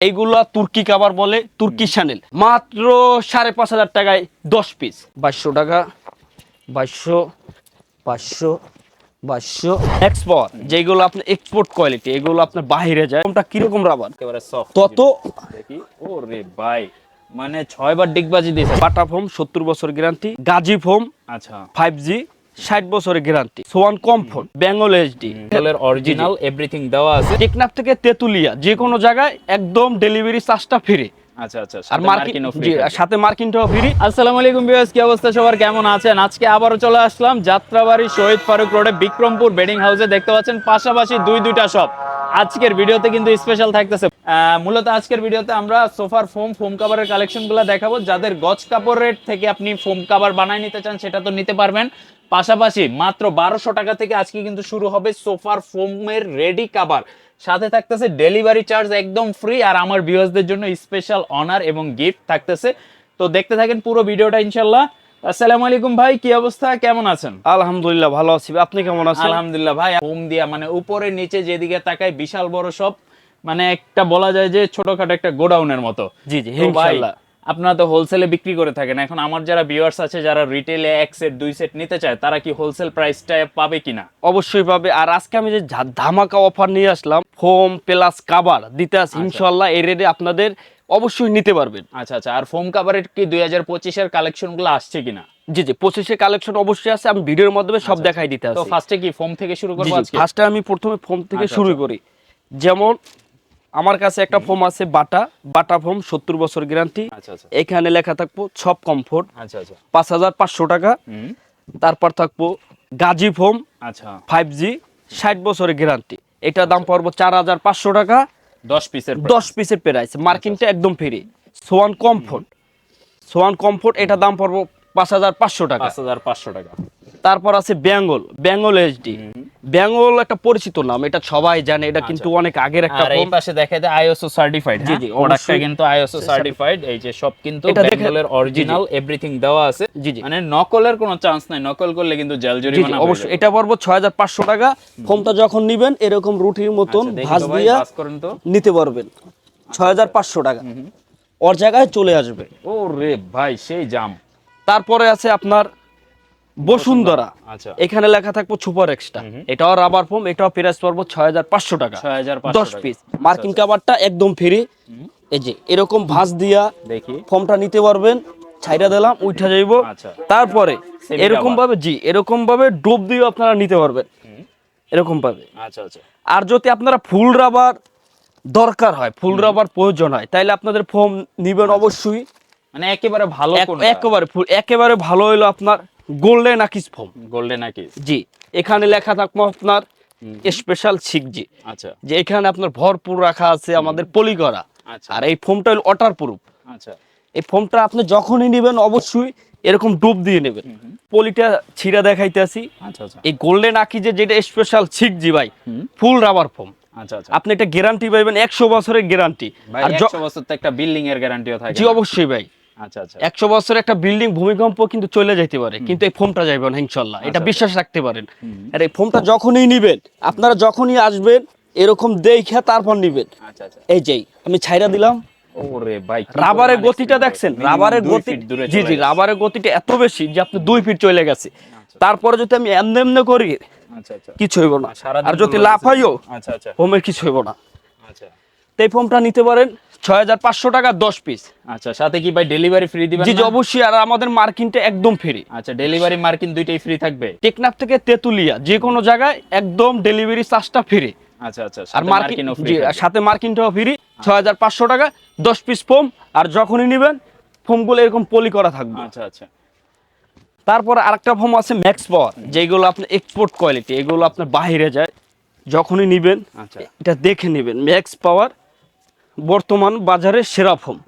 এইগুলো তুর্কি কাবার বলে তুর্কি চ্যানেল মাত্র সাড়ে পাঁচ হাজার টাকায় দশ পিস বাইশশো টাকা বাইশশো পাঁচশো বাইশশো। এক্সপোর্ট যেগুলো আপনার এক্সপোর্ট কোয়ালিটি এগুলো আপনার বাইরে যায়। কোনটা কীরকম রাবার? একেবারে সফট তত দেখি। ও রে ভাই মানে ছয়বার ডিগবাজি দিয়েছে। বাটা ফোম সত্তর বছর গ্যারান্টি গাজী ফোম আচ্ছা। ফাইভ জি ষাট বছরের guarantee Swan comfort Bengal HD original everything দেওয়া আছে। টেকনাফ থেকে তেতুলিয়া যে কোনো জায়গায় একদম ডেলিভারি চার্জটা ফ্রি আচ্ছা আচ্ছা আর মার্কিন মার্কিনও free জি, থাকবে। আর সাথে মার্কিনটাও ফ্রি আসসালামু আলাইকুম ভিউয়ার্স কি অবস্থা সবার? কেমন আছেন? আজকে আবারও চলে আসলাম যাত্রাবাড়ি শহীদ ফারুক রোডে বিক্রমপুর বেডিং হাউসে। দেখতে পাচ্ছেন পাশাপাশি দুই দুইটা শপ আজকের ভিডিওতে কিন্তু স্পেশাল থাকতেছে। মূলত আজকের ভিডিওতে আমরা সোফার ফোম ফোম কাভারের কালেকশনগুলো দেখাবো। যাদের গজ কাপড়ের থেকে আপনি ফোম কাভার বানায় নিতে চান সেটা তো নিতে পারবেন। পাশাপাশি মাত্র বারোশো টাকা থেকে আজকে কিন্তু শুরু হবে সোফার ফোমের রেডি কাভার সাথে থাকতেছে ডেলিভারি চার্জ একদম ফ্রি আর আমার ভিউয়ার্সদের জন্য স্পেশাল অনার এবং গিফট থাকতেছে। তো দেখতে থাকেন পুরো ভিডিওটা ইনশাল্লাহ আসসালামু আলাইকুম ভাই কি অবস্থা? কেমন আছেন? আলহামদুলিল্লাহ ভালো আছি। আপনি কেমন আছেন? আলহামদুলিল্লাহ ভাই হোম দিয়া মানে উপরে নিচে যেদিকে তাকায় বিশাল বড় সব মানে একটা বলা যায় যে ছোটখাটো একটা গোডাউনের মতো। জি জি ইনশাআল্লাহ। আপনারা তো হোলসেলে বিক্রি করে থাকেন। এখন আমার যারা ভিউয়ার্স আছে যারা রিটেলে এক সেট দুই সেট নিতে চায় তারা কি হোলসেল প্রাইসটা পাবে কিনা? অবশ্যই পাবে। আর আজকে আমি যে ধামাকা অফার নিয়ে আসলাম ফোম প্লাস কাবার দিতে আসি ইনশাল্লাহ এই রেটে আপনাদের অবশ্যই নিতে পারবেন। আচ্ছা আচ্ছা। আর ফোম কাভারের কি দুই হাজার পঁচিশের কালেকশনগুলো আসছে কিনা? জি জি পঁচিশে কালেকশন অবশ্যই আছে। আমি ভিডিওর মাধ্যমে সব দেখাই দিতে তো আসি ফার্স্টে কি ফোম থেকে শুরু করব ফার্স্টে আমি প্রথমে ফোম থেকে আচ্ছা, শুরু আচ্ছা। করি। যেমন আমার কাছে একটা ফোম আছে বাটা। বাটা ফোম সত্তর বছর গ্যারান্টি আচ্ছা আচ্ছা। এখানে লেখা থাকব সব কমফোর্ট আচ্ছা পাঁচ হাজার পাঁচশো টাকা। তারপর থাকব গাজী ফোম আচ্ছা। ফাইভ জি ষাট বছরের গ্যারান্টি এটার দাম পড়ব চার হাজার পাঁচশো টাকা। দশ পিসের দশ পিসের প্রাইস মার্কিংটা একদম free Swan comfort Swan comfort এটার দাম পড়ব পাঁচ হাজার পাঁচশো টাকা। পাঁচ হাজার পাঁচশো টাকা। তারপর আছে বেঙ্গল বেঙ্গল এইচডি বেঙ্গল একটা পরিচিত নাম এটা সবাই জানে এটা কিন্তু অনেক আগের একটা আর এই পাশে দেখা যায় আইএসও সার্টিফাইড জি, জি জি, প্রোডাক্টটা কিন্তু আইএসও সার্টিফাইড এই যে সব কিন্তু অরিজিনাল এভরিথিং দেওয়া আছে। জি, জি। মানে নকলের কোনো চান্স নাই নকল করলে কিন্তু জেল জরিমানা অবশ্যই। এটা পড়ব ছয় হাজার পাঁচশো টাকা। ফোনটা যখন নিবেন এরকম রুটির মতন আচ্ছা, ভাঁজ দিয়া নিতে পারবেন। ছয় হাজার পাঁচশো টাকা। ওর জায়গায় চলে আসবে। ও রে ভাই সেই জাম। তারপরে আছে আপনার বসুন্ধরা। আচ্ছা। এখানে লেখা থাকব সুপার এক্সট্রা। এটাও রাবার ফোম এটাও প্রাইস পড়ব ছয় হাজার পাঁচশো টাকা। দশ পিস মার্কিং কাভারটা একদম ফ্রি এই যে এরকম ভাঁজ দিয়া দেখি। ফর্মটা নিতে পারবেন। ছাইরা দিলাম উঠা যাইব। আচ্ছা। তারপরে এরকম ভাবে জি এরকম ভাবে ডোব দিয়ে আপনারা নিতে পারবেন। এরকম ভাবে আচ্ছা আচ্ছা। আর যদি আপনারা ফুল রাবার দরকার হয় ফুল রাবার প্রয়োজন হয় তাইলে আপনাদের ফোম নিবেন অবশ্যই। মানে একেবারে ভালো এক- একেবারে ফুল একেবারে ভালো হইল আপনার গোল্ডেন আকিস ফোম গোল্ডেন নাকি জি এখানে লেখা থাকব আপনার স্পেশাল জি আচ্ছা। যে এখানে আপনার ভরপুর রাখা আছে আমাদের পলি করা আচ্ছা। আর এই ফোমটা হলো ওয়াটার প্রুফ আচ্ছা। এই ফোমটা আপনি যখনই নেবেন অবশ্যই এরকম ডুব দিয়ে নেবেন। পলিটা ছিঁড়া দেখাইতে আসি। আচ্ছা আচ্ছা। এই গোল্ডেন আকি যে যেটা স্পেশাল জি ভাই ফুল রাবার ফোম আপনি একটা গ্যারান্টি পাইবেন একশো বছরের গ্যারান্টি আর বছর তো একটা বিল্ডিং এর গ্যারান্টিও থাকে জি অবশ্যই ভাই। একশো বছরের একটা বিল্ডিং ভূমিকম্প কিন্তু চলে যাইতে পারে কিন্তু এই ফোমটা যাইবে না ইনশাল্লাহ। আচ্ছা, এটা বিশ্বাস রাখতে পারেন। আর এই ফোমটা যখনই নিবেন আপনারা যখনই আসবেন এরকম দেখে তারপর নিবেন। আচ্ছা আচ্ছা। এই যেই আমি ছাইরা দিলাম। রাবারের গতিটা দেখছেন? রাবারের গতি জি জি রাবারের গতিটা এত বেশি যে আপনি দুই ফিট চলে গেছে। তারপরে যদি আমি এমনি এমনি করি আচ্ছা আচ্ছা। কিছু হইব না। আর যদি লাফাইও আচ্ছা আচ্ছা। ফোমের কিছু হইব না। আচ্ছা। তো এই ফোমটা নিতে পারেন। ছয় হাজার পাঁচশো টাকা দশ পিস আচ্ছা সাথে কি ভাই ডেলিভারি ফ্রি দিবেন জি অবশ্যই আর আমাদের মার্কিনটা একদম ফ্রি আচ্ছা ডেলিভারি মার্কিন দুইটাই ফ্রি থাকবে? টেকনাফ থেকে তেতুলিয়া যে কোনো জায়গায় একদম ডেলিভারি চার্জটা ফ্রি আচ্ছা আচ্ছা আর মার্কিন সাথে মার্কিনটাও ফ্রি ছয় হাজার পাঁচশো টাকা দশ পিস ফোম আর যখনই নেবেন ফোমগুলো এরকম পলি করা থাকবে। আচ্ছা আচ্ছা। তারপর আরেকটা ফোম আছে ম্যাক্স পাওয়ার যেগুলো আপনার এক্সপোর্ট কোয়ালিটি এগুলো আপনার বাইরে যায়। যখনই নেবেন আচ্ছা। এটা দেখে নেবেন ম্যাক্স পাওয়ার বর্তমান বাজারে সেরা ফোম।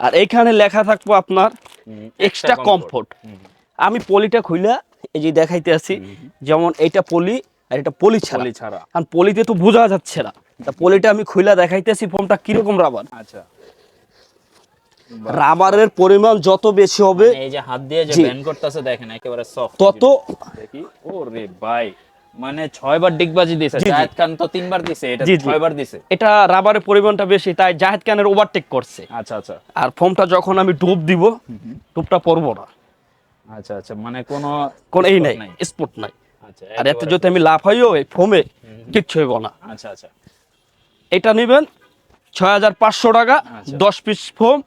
আর এইখানে লেখা থাকব আপনার এক্সট্রা কমফোর্ট আমি পলিটা খুইলা এই যে দেখাইতে আছি যেমন এইটা পলি আর এটা পলি ছাড়া। ছাড়া। কারণ পলিতে তো বোঝা যাচ্ছে না। তা পলিটা আমি খুইলা দেখাইতেছি ফোমটা কীরকম রাবার? আচ্ছা। রাবারের পরিমাণ যত বেশি হবে এই যে হাত দিয়ে যে জি। ব্যান করতেছে দেখেন একেবারে সফট তত দেখি। ওরে ভাই। মানে ছয়বার ডিগবাজি দিছে জি, জি। খান তো তিনবার দিছে এটা। ছয়বার দিছে। এটা রাবারের পরিমাণটা বেশি তাই জাহেদ খানের ওভারটেক করছে। আচ্ছা আচ্ছা। আর ফোমটা যখন আমি ডুব দিব ডুবটা পড়ব না। আচ্ছা আচ্ছা মানে কোনো কোন এই নাই স্পট নাই। আচ্ছা আর এতে যদি আমি লাফাইও এই ফোমে কিচ্ছু হইব না। আচ্ছা আচ্ছা। এটা নেবেন ছয় হাজার পাঁচশো টাকা আচ্ছা। দশ পিস ফোম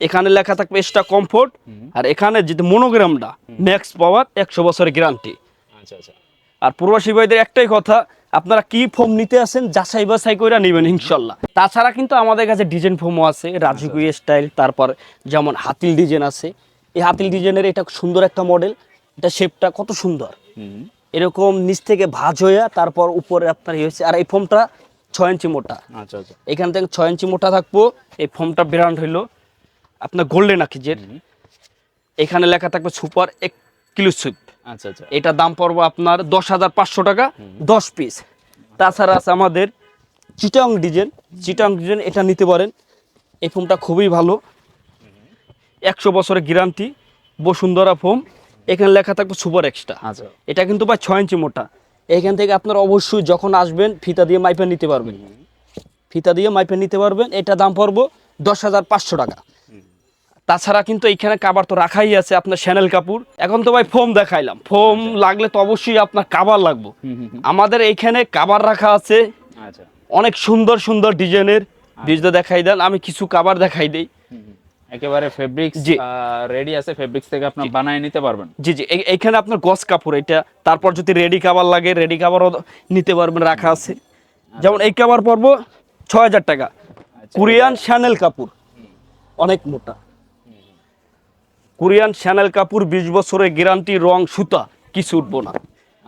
এখানে লেখা থাকবে এক্সট্রা কমফোর্ট আর এখানে যেটা মনোগ্রামটা ম্যাক্স পাওয়ার একশো বছরের গ্যারান্টি আচ্ছা আচ্ছা। আর প্রবাসী ভাইদের একটাই কথা আপনারা কি ফোম নিতে আসেন যাচাই বাছাই করে নেবেন ইনশাল্লাহ। তাছাড়া কিন্তু আমাদের কাছে ডিজাইন ফোমও আছে রাজকীয় স্টাইল তারপর যেমন হাতিল ডিজাইন আছে। এই হাতিল ডিজাইনের এটা সুন্দর একটা মডেল এটা শেপটা কত সুন্দর। এরকম নিচ থেকে ভাজ হইয়া তারপর উপরে আপনার হয়েছে আর এই ফোমটা ছয় ইঞ্চি মোটা। আচ্ছা আচ্ছা। এখান থেকে ছয় ইঞ্চি মোটা থাকব এই ফোমটা ব্র্যান্ড হইল আপনার গোল্ডেন আকিজের এখানে লেখা থাকবে সুপার এক্সক্লুসিভ আচ্ছা আচ্ছা। এটা দাম পড়ব আপনার দশ হাজার পাঁচশো টাকা দশ পিস তাছাড়া আছে আমাদের চিটং ডিজাইন। চিটং ডিজাইন এটা নিতে পারেন। এই ফোমটা খুবই ভালো। একশো বছরের গ্যারান্টি বসুন্ধরা ফোম এখানে লেখা থাকবে সুপার এক্সট্রা। আচ্ছা। এটা কিন্তু প্রায় ছয় ইঞ্চি মোটা। এখান থেকে আপনারা অবশ্যই যখন আসবেন ফিতা দিয়ে মাইপে নিতে পারবেন। ফিতা দিয়ে মাইপে নিতে পারবেন। এটা দাম পড়ব দশ হাজার পাঁচশো টাকা। তাছাড়া কিন্তু এইখানে কাবার তো রাখাই আছে আপনার শ্যানেল কাপুর। এখন তো ভাই ফোম দেখাইলাম। ফোম লাগলে তো অবশ্যই আপনার কাবার লাগবে। আমাদের এইখানে কাবার রাখা আছে। আচ্ছা। অনেক সুন্দর সুন্দর ডিজাইনের। ডিজটা দেখাই দেন আমি কিছু কাবার দেখাই দেই। একেবারে ফেব্রিক্স। রেডি আছে ফেব্রিক্স থেকে আপনি বানায় নিতে পারবেন। জি জি। এই- এইখানে আপনার গস কাপড় এটা। তারপর যদি রেডি কাবার লাগে রেডি কাবারও নিতে পারবেন রাখা আছে। যেমন এই কাবার পড়ব ছয় হাজার টাকা। আচ্ছা, কোরিয়ান শ্যানেল কাপড়। অনেক মোটা। কোরিয়ান শ্যানেল কাপুর বিশ বছরের গ্যারান্টি রং সুতা কিছু উঠবো না।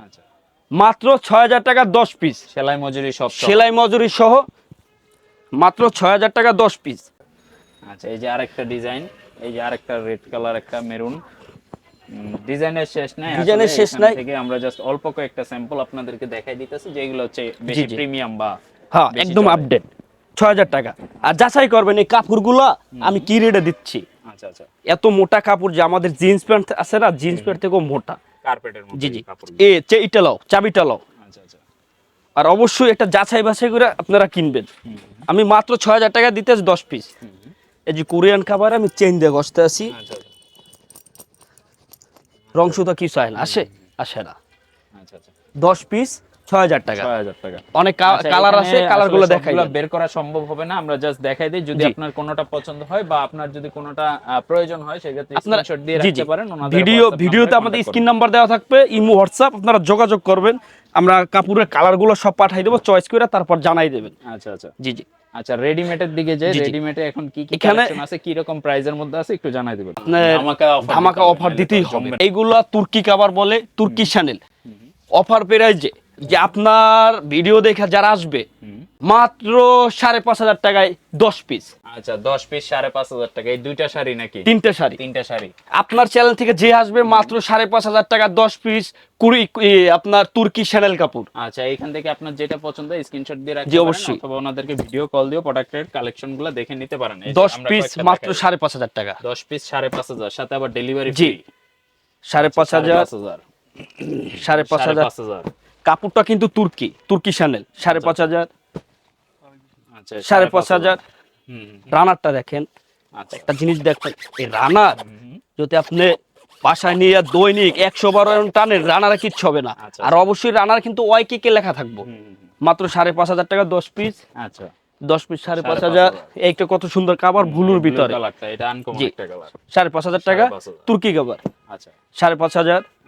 আচ্ছা। মাত্র ছয় হাজার টাকা দশ পিস সেলাই মজুরি সব সহ। সেলাই মজুরি সহ মাত্র ছয় হাজার টাকা দশ পিস আচ্ছা এই যে আরেকটা ডিজাইন এই যে আরেকটা রেড কালার একটা মেরুন। ডিজাইনের শেষ নাই ডিজাইনের শেষ নাই। থেকে আমরা জাস্ট অল্প কয়েকটা স্যাম্পল আপনাদেরকে দেখাই দিতেছি যেগুলো হচ্ছে বেশি প্রিমিয়াম বা হ্যাঁ একদম আপডেট ছয় হাজার টাকা। আর যাচাই করবেন এই কাপড়গুলো আমি কি রেটে দিচ্ছি? এত মোটা কাপড় যে আমাদের জিন্স প্যান্ট আছে না জিন্স প্যান্ট থেকেও মোটা। কার্পেটের জি জি। এ লাও চাবিটা লাও। আচ্ছা আচ্ছা। আর অবশ্যই একটা যাচাই বাছাই করে আপনারা কিনবেন। আমি মাত্র ছয় হাজার টাকা দিতে দশ পিস এই যে কোরিয়ান খাবার আমি চেন দিয়ে বসতে আছি। আচ্ছা আচ্ছা। রং সুতা কি চায় না আসে আসে না। আচ্ছা আচ্ছা। দশ পিস ছয় হাজার টাকা। ছয় হাজার টাকা। অনেক আচ্ছা, কালার আছে কালারগুলো আসলে দেখাই বের করা সম্ভব হবে না আমরা জাস্ট দেখাই দিই যদি আপনার কোনোটা পছন্দ হয় বা আপনার যদি কোনোটা প্রয়োজন হয় সেক্ষেত্রে স্ক্রিনশট দিয়ে রাখতে পারেন ওনাদের ভিডিও WhatsApp ভিডিওতে আমাদের স্ক্রিন নাম্বার দেওয়া থাকবে ইমো হোয়াটসঅ্যাপ আপনারা যোগাযোগ করবেন আমরা কাপড়ের কালারগুলো সব পাঠাই দেবো চয়েস করে তারপর জানাই দেবেন। আচ্ছা আচ্ছা। জি জি। আচ্ছা রেডিমেডের দিকে যে। রেডিমেডে এখন কি কি কালেকশন আছে কি রকম প্রাইজের মধ্যে আছে একটু জানাই দিবেন। ধামাকা দিতে হবে, অফার দিতেই হবে। এইগুলা তুর্কি কাবার বলে তুর্কি চ্যানেল অফার পেরাইজে যে আপনার ভিডিও দেখে যারা আসবে মাত্র সাড়ে পাঁচ হাজার টাকায় দশ পিস আচ্ছা দশ পিস সাড়ে পাঁচ হাজার টাকা। এই দুইটা শাড়ি নাকি? তিনটে শাড়ি। তিনটা শাড়ি। আপনার চ্যানেল থেকে যে আসবে মাত্র সাড়ে পাঁচ হাজার টাকা দশ পিস কুড়ি আপনার তুর্কি চ্যানেল কাপড়। আচ্ছা এখান থেকে আপনার যেটা পছন্দ স্ক্রিনশট দিয়ে রাখতে অবশ্যই। অথবা ওনাদেরকে ভিডিও কল দিয়ে প্রোডাক্টের কালেকশনগুলো দেখে নিতে পারেন। দশ পিস মাত্র সাড়ে পাঁচ হাজার টাকা। দশ পিস সাড়ে পাঁচ হাজার সাথে আবার ডেলিভারি জি। সাড়ে পাঁচ হাজার। সাড়ে পাঁচ হাজার। পাঁচ হাজার। কাপড়টা কিন্তু তুর্কি তুর্কি চ্যানেল সাড়ে পাঁচ হাজার আচ্ছা সাড়ে পাঁচ হাজার। রানারটা দেখেন আচ্ছা। একটা জিনিস দেখেন এই রানার যদি আপনি বাসায় নিয়ে দৈনিক একশো বারো টানের রানারা কিচ্ছু হবে না। আচ্ছা, আর অবশ্যই রানার কিন্তু ওয়াই কে লেখা থাকব। মাত্র সাড়ে পাঁচ হাজার টাকা দশ পিস আচ্ছা। দশ পিস সাড়ে পাঁচ হাজার। এইটা কত সুন্দর কাবার ভুলুর ভিতরে। একটা সাড়ে পাঁচ হাজার টাকা। তুর্কি কাবার আচ্ছা। সাড়ে পাঁচ হাজার। আচ্ছা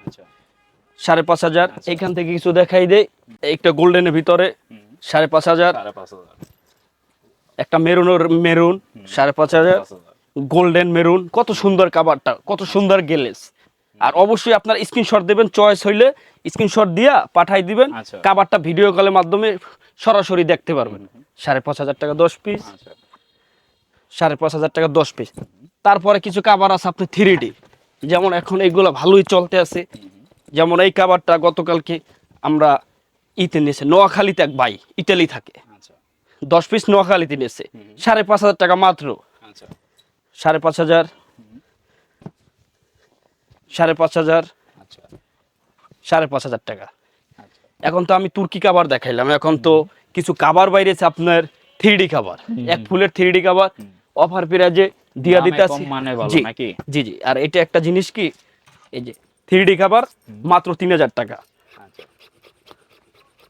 সাড়ে পাঁচ হাজার। আচ্ছা। এখান থেকে কিছু দেখাই দেয় একটা গোল্ডেনের ভিতরে সাড়ে পাঁচ হাজার। একটা মেরুনের মেরুন সাড়ে পাঁচ হাজার। গোল্ডেন মেরুন কত সুন্দর কাবারটা কত সুন্দর গেলেস আর অবশ্যই আপনার স্ক্রিনশট দেবেন চয়েস হইলে স্ক্রিনশট দিয়া পাঠাই দিবেন। কাবারটা ভিডিও কলের মাধ্যমে সরাসরি দেখতে পারবেন। সাড়ে পাঁচ হাজার টাকা দশ পিস আচ্ছা। সাড়ে পাঁচ হাজার টাকা দশ পিস তারপরে কিছু কাবার আছে আপনি থ্রি ডি যেমন এখন এইগুলো ভালোই চলতে আছে। যেমন এই কাবারটা গতকালকে আমরা ইতে নিয়েছে নোয়াখালীতে এক ভাই ইতালি থাকে। আচ্ছা। দশ পিস নোয়াখালীতে নিয়েছে সাড়ে পাঁচ হাজার টাকা মাত্র। আচ্ছা। সাড়ে পাঁচ হাজার। সাড়ে পাঁচ হাজার। আচ্ছা। সাড়ে পাঁচ হাজার টাকা। এখন তো আমি তুর্কি কাবার দেখাইলাম। এখন তো কিছু কাবার বাইরেছে আপনার থ্রিডি কাবার এক ফুলের থ্রিডি কাবার অফার প্রাইজে দিয়া দিতে মানে? জি জি। আর এটা একটা জিনিস কি? এই যে থ্রি ডি কাবার মাত্র তিন হাজার টাকা। আচ্ছা।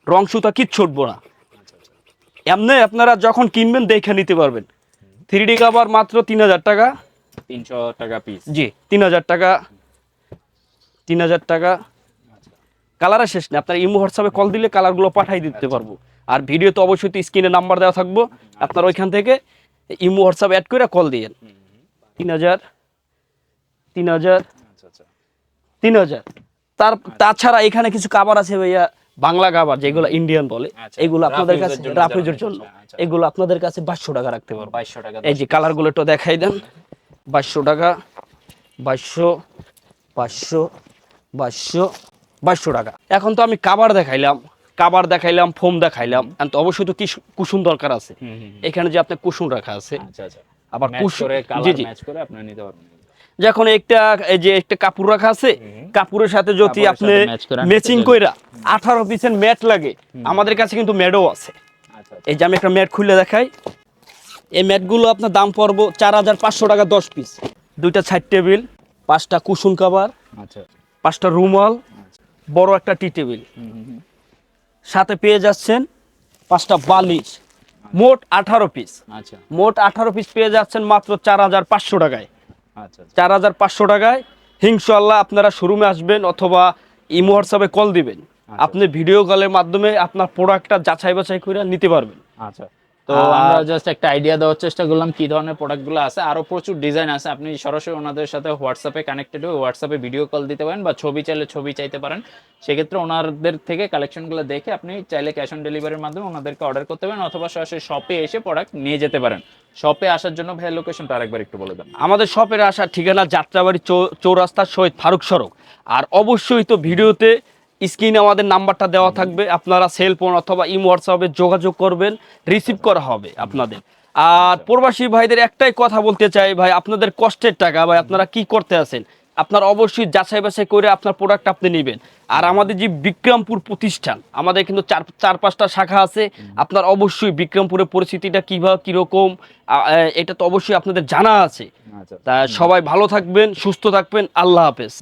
রং সুতা কিচ্ছু উঠবো না। এমনি আপনারা যখন কিনবেন দেখে নিতে পারবেন। থ্রি ডি কাবার মাত্র তিন হাজার টাকা। তিনশো টাকা পিস জি তিন হাজার টাকা। তিন হাজার টাকা। কালারের শেষ নেই। আপনার ইমো হোয়াটসঅ্যাপে কল দিলে কালারগুলো পাঠাই দিতে পারব। আর ভিডিও তো অবশ্যই তো স্ক্রিনে নাম্বার দেওয়া থাকব। আপনার ওইখান থেকে ইমো হোয়াটসঅ্যাপ অ্যাড করে কল দিয়েন তিন হাজার তিন হাজার আচ্ছা আচ্ছা তিন হাজার। তার তাছাড়া এখানে কিছু কাবার আছে ভাইয়া বাংলা কাবার যেগুলো ইন্ডিয়ান বলে আচ্ছা, এগুলো আপনাদের কাছে জন্য জন্য। আচ্ছা। এগুলো আপনাদের কাছে বাইশশো টাকা রাখতে পারব। বাইশশো টাকা এই যে কালারগুলো একটু দেখাই দেন। বাইশশো টাকা বাইশশো পাঁচশো বাইশশো বাইশশো টাকা। এখন তো আমি কাবার দেখাইলাম কাবার দেখাইলাম ফোম দেখাইলাম। তো অবশ্যই তো কিস- কুসুম দরকার আছে। এখানে যে আপনার কুসুম রাখা আছে। আচ্ছা আচ্ছা। আবার কুসুম জি জি। ম্যাচ করে আপনি নিতে পারবেন। যখন একটা এই যে একটা কাপড় রাখা আছে কাপড়ের সাথে যদি আপনি ম্যাচিং কইরা আঠারো পিসের ম্যাট লাগে আমাদের কাছে কিন্তু ম্যাটও আছে। আচ্ছা এই যে আমি একটা ম্যাট খুলে দেখাই। এই ম্যাটগুলো আপনার দাম পড়ব চার হাজার পাঁচশো টাকা দশ পিস দুইটা সাইড টেবিল পাঁচটা কুশন কাভার আচ্ছা। পাঁচটা রুমাল বড় একটা টি টেবিল। সাথে পেয়ে যাচ্ছেন পাঁচটা বালিশ মোট আঠারো পিস আচ্ছা। মোট আঠারো পিস পেয়ে যাচ্ছেন মাত্র চার হাজার পাঁচশো টাকায়। আচ্ছা আচ্ছা। চার হাজার পাঁচশো টাকায় হিংশাল্লাহ আপনারা শোরুমে আসবেন অথবা ইমো হোয়াটসঅ্যাপে কল দিবেন। আপনি ভিডিও কলের মাধ্যমে আপনার প্রোডাক্টটা যাচাই বাছাই করে নিতে পারবেন। আচ্ছা। তো আমরা জাস্ট একটা আইডিয়া দেওয়ার চেষ্টা করলাম কি ধরনের প্রোডাক্টগুলো আছে। আরও প্রচুর ডিজাইন আছে। আপনি সরাসরি ওনাদের সাথে হোয়াটসঅ্যাপে কানেক্টেড হয়ে হোয়াটসঅ্যাপে ভিডিও কল দিতে পারেন বা ছবি চাইলে ছবি চাইতে পারেন। সেক্ষেত্রে ওনাদের থেকে কালেকশনগুলো দেখে আপনি চাইলে ক্যাশ অন ডেলিভারির মাধ্যমে ওনাদেরকে অর্ডার করতে পারেন অথবা সরাসরি শপে এসে প্রোডাক্ট নিয়ে যেতে পারেন। শপে আসার জন্য ভাইয়ের লোকেশনটা আরেকবার একটু বলে দেন। আমাদের শপের আসার ঠিকানা যাত্রাবাড়ি চৌ- চৌরাস্তা শহীদ ফারুক সড়ক। আর অবশ্যই তো ভিডিওতে স্ক্রিনে আমাদের নাম্বারটা দেওয়া থাকবে আপনারা সেল ফোন অথবা ইমো হোয়াটসঅ্যাপে যোগাযোগ করবেন রিসিভ করা হবে আপনাদের। আর প্রবাসী ভাইদের একটাই কথা বলতে চাই ভাই আপনাদের কষ্টের টাকা ভাই আপনারা কি করতে আছেন? আপনার অবশ্যই যাচাই বাছাই করে আপনার প্রোডাক্ট আপনি নেবেন। আর আমাদের যে বিক্রমপুর প্রতিষ্ঠান আমাদের কিন্তু চার চার পাঁচটা শাখা আছে। আপনার অবশ্যই বিক্রমপুরের পরিস্থিতিটা কীভাবে কীরকম এটা তো অবশ্যই আপনাদের জানা আছে। আচ্ছা। তা সবাই ভালো থাকবেন সুস্থ থাকবেন আল্লাহ হাফেজ।